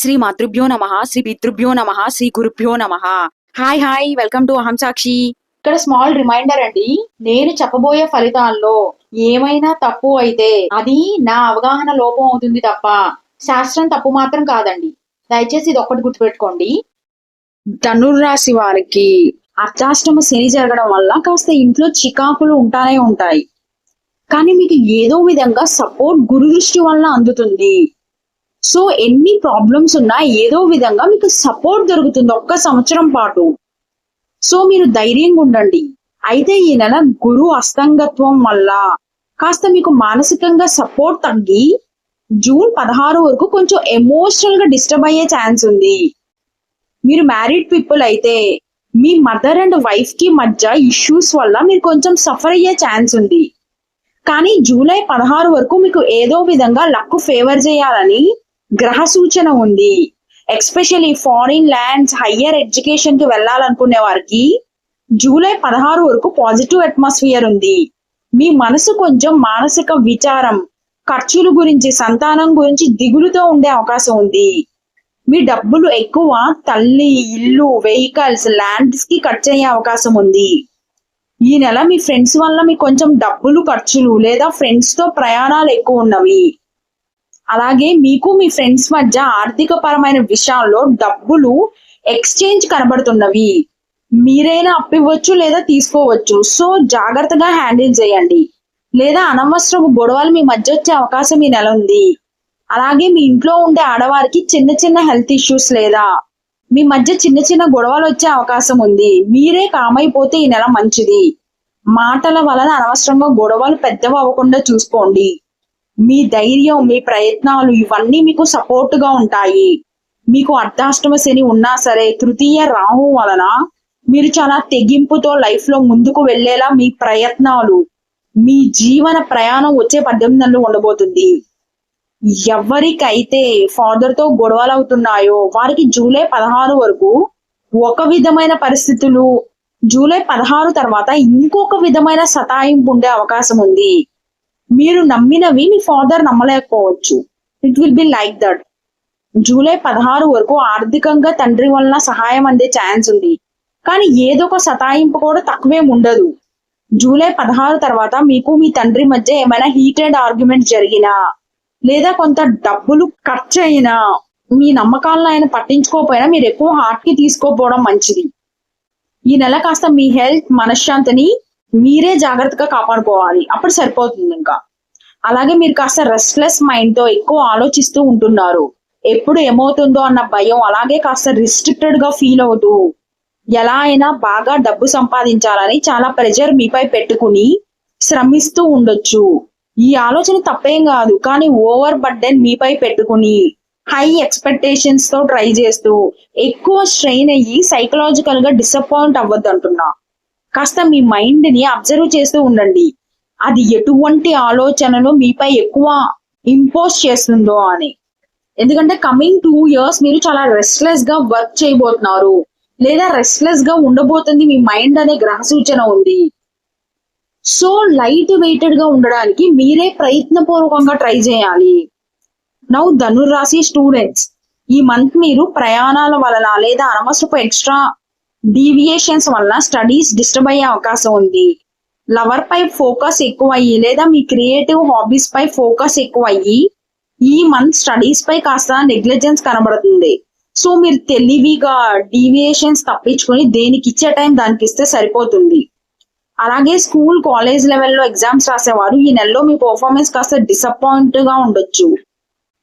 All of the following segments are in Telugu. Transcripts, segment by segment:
శ్రీ మాతృభ్యో నమ శ్రీ పితృభ్యో నమ శ్రీ గురుభ్యో నమ. హాయ్ హాయ్ వెల్కమ్ టు అహం సాక్షి ఇక్కడ స్మాల్ రిమైండర్ అండి నేను చెప్పబోయే ఫలితాల్లో ఏమైనా తప్పు అయితే అది నా అవగాహన లోపం అవుతుంది తప్ప శాస్త్రం తప్పు మాత్రం కాదండి. దయచేసి ఇది ఒక్కటి గుర్తుపెట్టుకోండి. ధనుర్రాశి వారికి అర్ధాష్టమ శని జరగడం వల్ల కాస్త ఇంట్లో చికాకులు ఉంటానే ఉంటాయి. కానీ మీకు ఏదో విధంగా సపోర్ట్ గురు దృష్టి వల్ల అందుతుంది. సో ఎన్ని ప్రాబ్లమ్స్ ఉన్నా ఏదో విధంగా మీకు సపోర్ట్ దొరుకుతుంది ఒక్క సంవత్సరం పాటు. సో మీరు ధైర్యంగా ఉండండి. అయితే ఈ నెల గురు అస్తంగత్వం వల్ల కాస్త మీకు మానసికంగా సపోర్ట్ తగ్గి జూన్ పదహారు వరకు కొంచెం ఎమోషనల్గా డిస్టర్బ్ అయ్యే ఛాన్స్ ఉంది. మీరు మ్యారీడ్ పీపుల్ అయితే మీ మదర్ అండ్ వైఫ్కి మధ్య ఇష్యూస్ వల్ల మీరు కొంచెం సఫర్ అయ్యే ఛాన్స్ ఉంది. కానీ జూలై పదహారు వరకు మీకు ఏదో విధంగా లక్ ఫేవర్ చేయాలని గ్రహ సూచన ఉంది. ఎస్పెషల్లీ ఫారిన్ ల్యాండ్స్ హయ్యర్ ఎడ్యుకేషన్కి వెళ్ళాలనుకునే వారికి జూలై పదహారు వరకు పాజిటివ్ అట్మాస్ఫియర్ ఉంది. మీ మనసు కొంచెం మానసిక విచారం ఖర్చుల గురించి సంతానం గురించి దిగులుతో ఉండే అవకాశం ఉంది. మీ డబ్బులు ఎక్కువ తల్లి ఇల్లు వెహికల్స్ ల్యాండ్స్కి ఖర్చు అయ్యే అవకాశం ఉంది. ఈ నెల మీ ఫ్రెండ్స్ వల్ల మీ కొంచెం డబ్బులు ఖర్చులు లేదా ఫ్రెండ్స్తో ప్రయాణాలు ఎక్కువ ఉన్నవి. అలాగే మీకు మీ ఫ్రెండ్స్ మధ్య ఆర్థిక పరమైన విషయాల్లో డబ్బులు ఎక్స్చేంజ్ కనబడుతున్నవి. మీరైనా అప్పివ్వచ్చు లేదా తీసుకోవచ్చు. సో జాగ్రత్తగా హ్యాండిల్ చేయండి. లేదా అనవసరపు గొడవలు మీ మధ్య వచ్చే అవకాశం ఈ నెల ఉంది. అలాగే మీ ఇంట్లో ఉండే ఆడవారికి చిన్న చిన్న హెల్త్ ఇష్యూస్ లేదా మీ మధ్య చిన్న చిన్న గొడవలు వచ్చే అవకాశం ఉంది. మీరే కామైపోతే ఈ నెల మంచిది. మాటల వలన అనవసరంగా గొడవలు పెద్దవి అవ్వకుండా చూసుకోండి. మీ ధైర్యం మీ ప్రయత్నాలు ఇవన్నీ మీకు సపోర్ట్గా ఉంటాయి. మీకు అర్ధాష్టమ శని ఉన్నా సరే తృతీయ రాహు వలన మీరు చాలా తెగింపుతో లైఫ్లో ముందుకు వెళ్ళేలా మీ ప్రయత్నాలు మీ జీవన ప్రయాణం వచ్చే పద్దెనిమిది నెలలు ఉండబోతుంది. ఎవరికైతే ఫాదర్తో గొడవలు అవుతున్నాయో వారికి జూలై పదహారు వరకు ఒక విధమైన పరిస్థితులు జూలై పదహారు తర్వాత ఇంకొక విధమైన సతాయింపు ఉండే అవకాశం ఉంది. మీరు నమ్మినవి మీ father నమ్మలేకపోవచ్చు. It will be like that July పదహారు వరకు ఆర్థికంగా తండ్రి వలన సహాయం అందే ఛాన్స్ ఉంది. కానీ ఏదో ఒక సతాయింపు కూడా తక్కువేం ఉండదు. జూలై పదహారు తర్వాత మీకు మీ తండ్రి మధ్య ఏమైనా హీటెడ్ ఆర్గ్యుమెంట్ జరిగినా లేదా కొంత డబ్బులు ఖర్చు అయినా మీ నమ్మకాలను ఆయన పట్టించుకోకపోయినా మీరు ఎక్కువ హార్ట్కి తీసుకోపోవడం మంచిది. ఈ నెల కాస్త మీ హెల్త్ మనశ్శాంతిని మీరే జాగ్రత్తగా కాపాడుకోవాలి. అప్పుడు సరిపోతుంది ఇంకా. అలాగే మీరు కాస్త రెస్ట్లెస్ మైండ్తో ఎక్కువ ఆలోచిస్తూ ఉంటున్నారు. ఎప్పుడు ఏమవుతుందో అన్న భయం అలాగే కాస్త రిస్ట్రిక్టెడ్గా ఫీల్ అవుతూ ఎలా అయినా బాగా డబ్బు సంపాదించాలని చాలా ప్రెజర్ మీపై పెట్టుకుని శ్రమిస్తూ ఉండొచ్చు. ఈ ఆలోచన తప్పేం కాదు. కానీ ఓవర్ బర్డెన్ మీపై పెట్టుకుని హై ఎక్స్పెక్టేషన్స్తో ట్రై చేస్తూ ఎక్కువ స్ట్రెయిన్ అయ్యి సైకలాజికల్గా డిసప్పాయింట్ అవ్వద్దు అంటున్నా కాస్త మీ మైండ్ని అబ్జర్వ్ చేస్తూ ఉండండి. అది ఎటువంటి ఆలోచనలు మీపై ఎక్కువ ఇంపోజ్ చేస్తుందో అని. ఎందుకంటే కమింగ్ టూ ఇయర్స్ మీరు చాలా రెస్ట్లెస్గా వర్క్ చేయబోతున్నారు. లేదా రెస్ట్లెస్గా ఉండబోతుంది మీ మైండ్ అనే గ్రహ సూచన ఉంది. సో లైట్ వెయిటెడ్గా ఉండడానికి మీరే ప్రయత్నపూర్వకంగా ట్రై చేయాలి. నౌ ధనుర్రాశి స్టూడెంట్స్ ఈ మంత్ మీరు ప్రయాణాల వలన లేదా అనవసరపు ఎక్స్ట్రా డీవియేషన్స్ వలన స్టడీస్ డిస్టర్బ్ అయ్యే అవకాశం ఉంది. లవర్ పై ఫోకస్ ఎక్కువ అయ్యి లేదా మీ క్రియేటివ్ హాబీస్ పై ఫోకస్ ఎక్కువ అయ్యి ఈ మంత్ స్టడీస్ పై కాస్త నెగ్లిజెన్స్ కనబడుతుంది. సో మీరు తెలివిగా డీవియేషన్స్ తప్పించుకొని దేనికి ఇచ్చే టైం దానికి ఇస్తే సరిపోతుంది. అలాగే స్కూల్ కాలేజ్ లెవెల్లో ఎగ్జామ్స్ రాసేవారు ఈ నెలలో మీ పర్ఫార్మెన్స్ కాస్త డిసప్పాయింట్గా ఉండొచ్చు.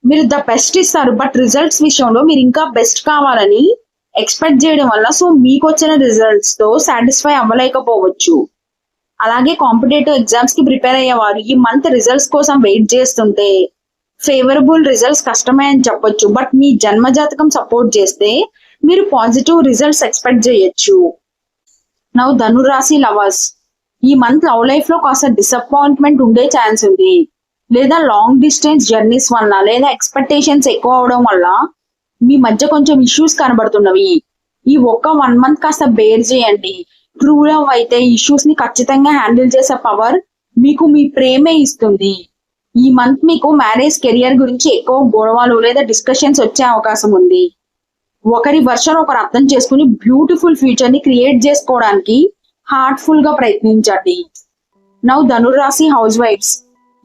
మీరు ద బెస్ట్ ఇస్తారు బట్ రిజల్ట్స్ విషయంలో మీరు ఇంకా బెస్ట్ కావాలని ఎక్స్పెక్ట్ చేయడం వల్ల సో మీకు వచ్చిన రిజల్ట్స్తో సాటిస్ఫై అవ్వలేకపోవచ్చు. అలాగే కాంపిటేటివ్ ఎగ్జామ్స్కి ప్రిపేర్ అయ్యేవారు ఈ మంత్ రిజల్ట్స్ కోసం వెయిట్ చేస్తుంటే ఫేవరబుల్ రిజల్ట్స్ కష్టమే అని చెప్పొచ్చు. బట్ మీ జన్మ జాతకం సపోర్ట్ చేస్తే మీరు పాజిటివ్ రిజల్ట్స్ ఎక్స్పెక్ట్ చేయొచ్చు. నవ్వు ధనురాశి లవర్స్ ఈ మంత్ లవ్ లైఫ్లో కాస్త డిసప్పాయింట్మెంట్ ఉండే ఛాన్స్ ఉంది. లేదా లాంగ్ డిస్టెన్స్ జర్నీస్ వల్ల లేదా ఎక్స్పెక్టేషన్స్ ఎక్కువ అవడం వల్ల మీ మధ్య కొంచెం ఇష్యూస్ కనబడుతున్నవి. ఈ ఒక్క వన్ మంత్ కాస్త బేర్ చేయండి. ట్రూ లవ్ అయితే ఇష్యూస్ని ఖచ్చితంగా హ్యాండిల్ చేసే పవర్ మీకు మీ ప్రేమే ఇస్తుంది. ఈ మంత్ మీకు మ్యారేజ్ కెరియర్ గురించి ఎక్కువ గొడవలు లేదా డిస్కషన్స్ వచ్చే అవకాశం ఉంది. ఒకరి వర్షన్ ఒకరు అర్థం చేసుకుని బ్యూటిఫుల్ ఫ్యూచర్ని క్రియేట్ చేసుకోవడానికి హార్ట్ఫుల్గా ప్రయత్నించండి. నవ్ ధనురాశి హౌస్ వైఫ్స్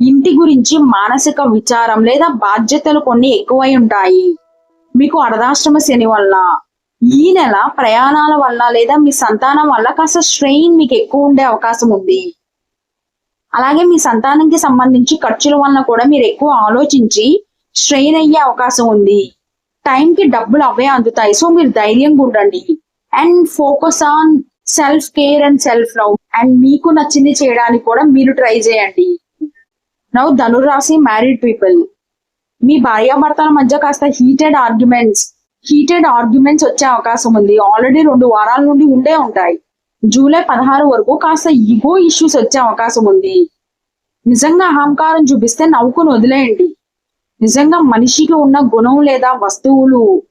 ఇంటి గురించి మానసిక విచారం లేదా బాధ్యతలు కొన్ని ఎక్కువై ఉంటాయి. మీకు అర్ధాశ్రమ శని వల్ల ఈ నెల ప్రయాణాల వల్ల లేదా మీ సంతానం వల్ల కాస్త స్ట్రెయిన్ మీకు ఎక్కువ ఉండే అవకాశం ఉంది. అలాగే మీ సంతానంకి సంబంధించి ఖర్చుల వలన కూడా మీరు ఎక్కువ ఆలోచించి స్ట్రెయిన్ అయ్యే అవకాశం ఉంది. టైంకి డబ్బులు అవే అందుతాయి. సో మీరు ధైర్యంగా ఉండండి and focus on self care and self love and మీకు నచ్చింది చేయడానికి కూడా మీరు ట్రై చేయండి. నౌ ధనురాశి మ్యారీడ్ పీపుల్ మీ భార్యాభర్తల మధ్య కాస్త హీటెడ్ ఆర్గ్యుమెంట్స్ హీటెడ్ ఆర్గ్యుమెంట్స్ వచ్చే అవకాశం ఉంది. ఆల్రెడీ రెండు వారాల నుండి ఉండే ఉంటాయి. జూలై పదహారు వరకు కాస్త ఈగో ఇష్యూస్ వచ్చే అవకాశం ఉంది. నిజంగా అహంకారం చూపిస్తే నవ్వుకుని వదిలేయండి. నిజంగా మనిషికి ఉన్న గుణం లేదా వస్తువులు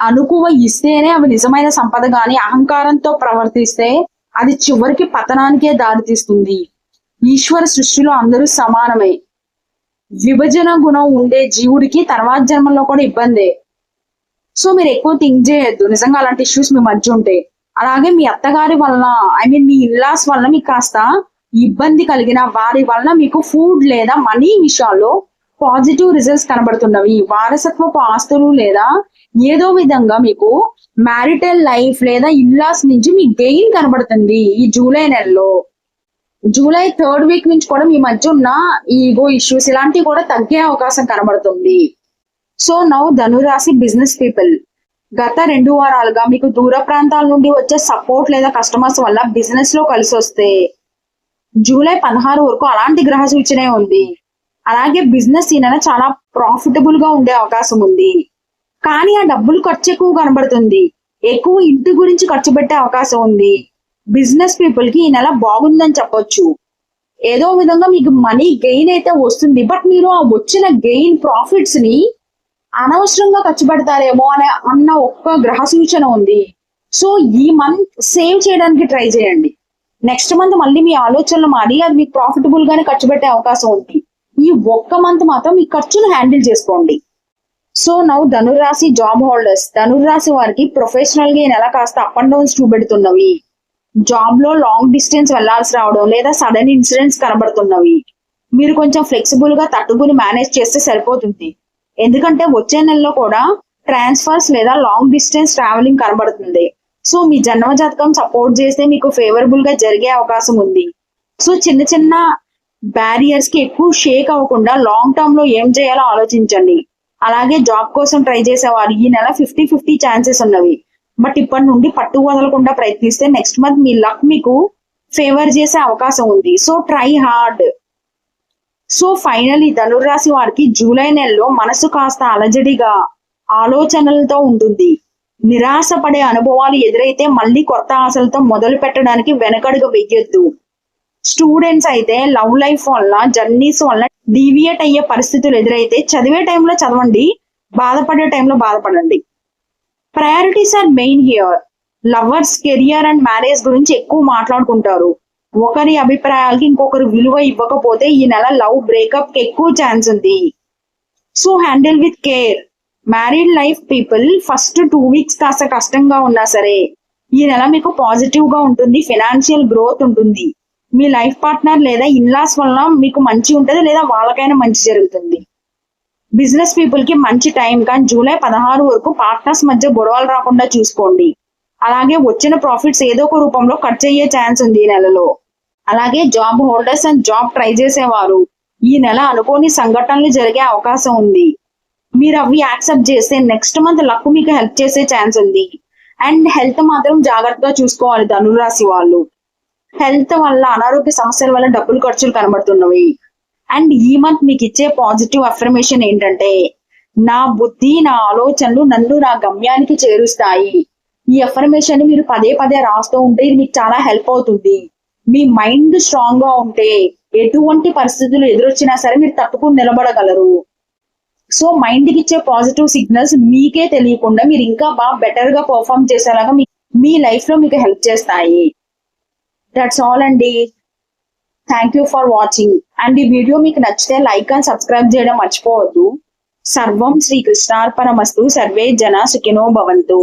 అనుకువ ఇస్తేనే అవి నిజమైన సంపద గాని అహంకారంతో ప్రవర్తిస్తే అది చివరికి పతనానికే దారితీస్తుంది. ఈశ్వర సృష్టిలో అందరూ సమానమే. విభజన గుణం ఉండే జీవుడికి తర్వాత జన్మలో కూడా ఇబ్బందే. సో మీరు ఎక్కువ థింక్ చేయొద్దు. నిజంగా అలాంటి ఇష్యూస్ మీ మధ్య ఉంటే. అలాగే మీ అత్తగారి వలన ఐ మీన్ మీ ఇల్లాస్ వలన మీకు కాస్త ఇబ్బంది కలిగిన వారి వలన మీకు ఫుడ్ లేదా మనీ విషయాల్లో పాజిటివ్ రిజల్ట్స్ కనబడుతున్నవి. వారసత్వపు ఆస్తులు లేదా ఏదో విధంగా మీకు మ్యారిటల్ లైఫ్ లేదా ఇల్లాస్ నుంచి మీ గెయిన్ కనబడుతుంది ఈ జూలై నెలలో. జూలై థర్డ్ వీక్ నుంచి కూడా మీ మధ్య ఉన్న ఈగో ఇష్యూస్ ఇలాంటివి కూడా తగ్గే అవకాశం కనబడుతుంది. సో నౌ ధనురాశి బిజినెస్ పీపుల్ గత రెండు వారాలుగా మీకు దూర ప్రాంతాల నుండి వచ్చే సపోర్ట్ లేదా కస్టమర్స్ వల్ల బిజినెస్లో కలిసి వస్తే జూలై పదహారు వరకు అలాంటి గ్రహ సూచనే ఉంది. అలాగే బిజినెస్ ఈ నెల చాలా ప్రాఫిటబుల్గా ఉండే అవకాశం ఉంది. కానీ ఆ డబ్బులు ఖర్చు ఎక్కువ కనబడుతుంది. ఎక్కువ ఇంటి గురించి ఖర్చు పెట్టే అవకాశం ఉంది. బిజినెస్ పీపుల్కి ఈ నెల బాగుందని చెప్పొచ్చు. ఏదో విధంగా మీకు మనీ గెయిన్ అయితే వస్తుంది. బట్ మీరు ఆ వచ్చిన గెయిన్ ప్రాఫిట్స్ని అనవసరంగా ఖర్చు పెడతారేమో అనే అన్న ఒక్క గ్రహ సూచన ఉంది. సో ఈ మంత్ సేవ్ చేయడానికి ట్రై చేయండి. నెక్స్ట్ మంత్ మళ్ళీ మీ ఆలోచనలు మారి అది మీకు ప్రాఫిటబుల్ గానే ఖర్చు పెట్టే అవకాశం ఉంది. ఈ ఒక్క మంత్ మాత్రం మీ ఖర్చును హ్యాండిల్ చేసుకోండి. సో నవ్వు ధనురాశి జాబ్ హోల్డర్స్ ధనురాశి వారికి ప్రొఫెషనల్గా ఈ నెల కాస్త అప్ అండ్ డౌన్స్ చూపెడుతున్నవి. జాబ్లో లాంగ్ డిస్టెన్స్ వెళ్ళాల్సి రావడం లేదా సడన్ ఇన్సిడెంట్స్ కనబడుతున్నవి. మీరు కొంచెం ఫ్లెక్సిబుల్గా తట్టుకుని మేనేజ్ చేస్తే సరిపోతుంది. ఎందుకంటే వచ్చే నెలలో కూడా ట్రాన్స్ఫర్స్ లేదా లాంగ్ డిస్టెన్స్ ట్రావెలింగ్ కనబడుతుంది. సో మీ జన్మ జాతకం సపోర్ట్ చేస్తే మీకు ఫేవరబుల్గా జరిగే అవకాశం ఉంది. సో చిన్న చిన్న బ్యారియర్స్కి ఎక్కువ షేక్ అవ్వకుండా లాంగ్ టర్మ్లో ఏం చేయాలో ఆలోచించండి. అలాగే జాబ్ కోసం ట్రై చేసేవారు. ఈ నెల ఫిఫ్టీ ఫిఫ్టీ ఛాన్సెస్ ఉన్నవి. బట్ ఇప్పటి నుండి పట్టు వదలకుండా ప్రయత్నిస్తే నెక్స్ట్ మంత్ మీ లక్ మీకు ఫేవర్ చేసే అవకాశం ఉంది. So try hard so finally ధనుర్రాశి వారికి జూలై నెలలో మనసు కాస్త అలజడిగా ఆలోచనలతో ఉంటుంది. నిరాశపడే అనుభవాలు ఎదురైతే మళ్ళీ కొత్త ఆశలతో మొదలు పెట్టడానికి వెనకడుగు వెయ్యొద్దు స్టూడెంట్స్ అయితే లవ్ లైఫ్ వల్ల జర్నీస్ వల్ల డీవియేట్ అయ్యే పరిస్థితులు ఎదురైతే చదివే టైంలో చదవండి బాధపడే టైంలో బాధపడండి. Priorities are main here lovers career and marriage గురించి ఎక్కువ మాట్లాడుకుంటారు. ఒకరి అభిప్రాయాలకి ఇంకొకరు విలువ ఇవ్వకపోతే ఈ నెల లవ్ బ్రేకప్కి ఎక్కువ ఛాన్స్ ఉంది. So handle with care married life people first two weeks కాస్త కష్టంగా ఉన్నా సరే ఈ నెల మీకు పాజిటివ్గా ఉంటుంది ఫినాన్షియల్ గ్రోత్ ఉంటుంది. మీ లైఫ్ పార్ట్నర్ లేదా ఇన్లాస్ వల్ల మీకు మంచి ఉంటుంది లేదా వాళ్ళకైనా మంచి జరుగుతుంది. బిజినెస్ పీపుల్కి మంచి టైం కానీ జూలై పదహారు వరకు పార్ట్నర్స్ మధ్య గొడవలు రాకుండా చూసుకోండి. అలాగే వచ్చిన ప్రాఫిట్స్ ఏదో ఒక రూపంలో కట్ అయ్యే ఛాన్స్ ఉంది ఈ నెలలో. అలాగే job holders and job try చేసేవారు. ఈ నెల అనుకోని సంఘటనలు జరిగే అవకాశం ఉంది. మీరు అవి యాక్సెప్ట్ చేస్తే నెక్స్ట్ మంత్ లక్ మీకు హెల్ప్ చేసే ఛాన్స్ ఉంది. అండ్ హెల్త్ మాత్రం జాగ్రత్తగా చూసుకోవాలి ధనురాశి వాళ్ళు. హెల్త్ వల్ల అనారోగ్య సమస్యల వల్ల డబ్బులు ఖర్చులు కనబడుతున్నవి. అండ్ ఈ మంత్ మీకు ఇచ్చే పాజిటివ్ అఫర్మేషన్ ఏంటంటే నా బుద్ధి నా ఆలోచనలు నన్ను నా గమ్యానికి చేరుస్తాయి. ఈ అఫర్మేషన్ మీరు పదే పదే రాస్తూ ఉంటే ఇది మీకు చాలా హెల్ప్ అవుతుంది. మీ మైండ్ స్ట్రాంగ్గా ఉంటే ఎటువంటి పరిస్థితులు ఎదురొచ్చినా సరే మీరు తట్టుకుని నిలబడగలరు. సో మైండ్కి ఇచ్చే పాజిటివ్ సిగ్నల్స్ మీకే తెలియకుండా మీరు ఇంకా బాగా బెటర్గా పర్ఫామ్ చేసేలాగా మీ- మీ లైఫ్లో మీకు హెల్ప్ చేస్తాయి. దట్స్ ఆల్ అండి. Thank you for watching and ఈ వీడియో మీకు నచ్చితే లైక్ అండ్ సబ్స్క్రైబ్ చేయడం మర్చిపోవద్దు. సర్వం శ్రీకృష్ణార్పణమస్తు సర్వే జన సుఖినో భవంతు.